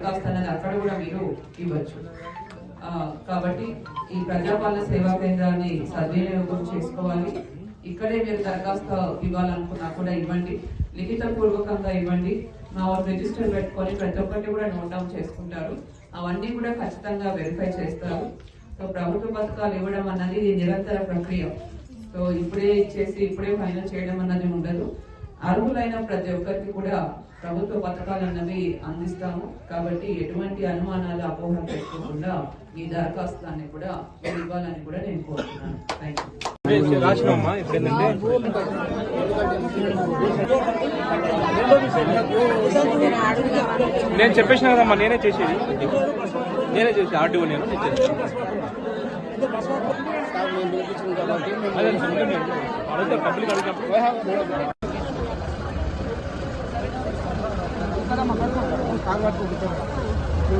దరఖాస్తు అనేది అక్కడ కూడా మీరు ఇవ్వచ్చు. కాబట్టి ఈ ప్రజాపాలన సేవా కేంద్రాన్ని సద్వినియోగం చేసుకోవాలి. ఇక్కడే మీరు దరఖాస్తు ఇవ్వాలనుకున్నా కూడా ఇవ్వండి. లిఖిత పూర్వకంగా ఇవ్వండి. మా వాళ్ళు రిజిస్టర్ పెట్టుకొని ప్రతి ఒక్కరిని కూడా నోట్ డౌన్ చేసుకుంటారు. అవన్నీ కూడా ఖచ్చితంగా వెరిఫై చేస్తారు. సో ప్రభుత్వ పథకాలు ఇవ్వడం అన్నది నిరంతర ప్రక్రియ. సో ఇప్పుడే ఇచ్చేసి ఇప్పుడే ఫైనల్ చేయడం అన్నది ఉండదు. అర్హులైన ప్రతి ఒక్కరికి కూడా ప్రభుత్వ పథకాలు అన్నవి అందిస్తాము. కాబట్టి ఎటువంటి అనుమానాలు అపోహలు పెట్టుకోకుండా ఈ దరఖాస్తులన్నీ కూడా మీరు ఇవ్వాలని కూడా నేను కోరుతున్నాను. థ్యాంక్ నేను చెప్పేసిన కదమ్మా నేనే చేసేది. నేనే చేసి ఆర్టీఓ నేను. పబ్లిక్ ಅಮ್ಮ ಅವರು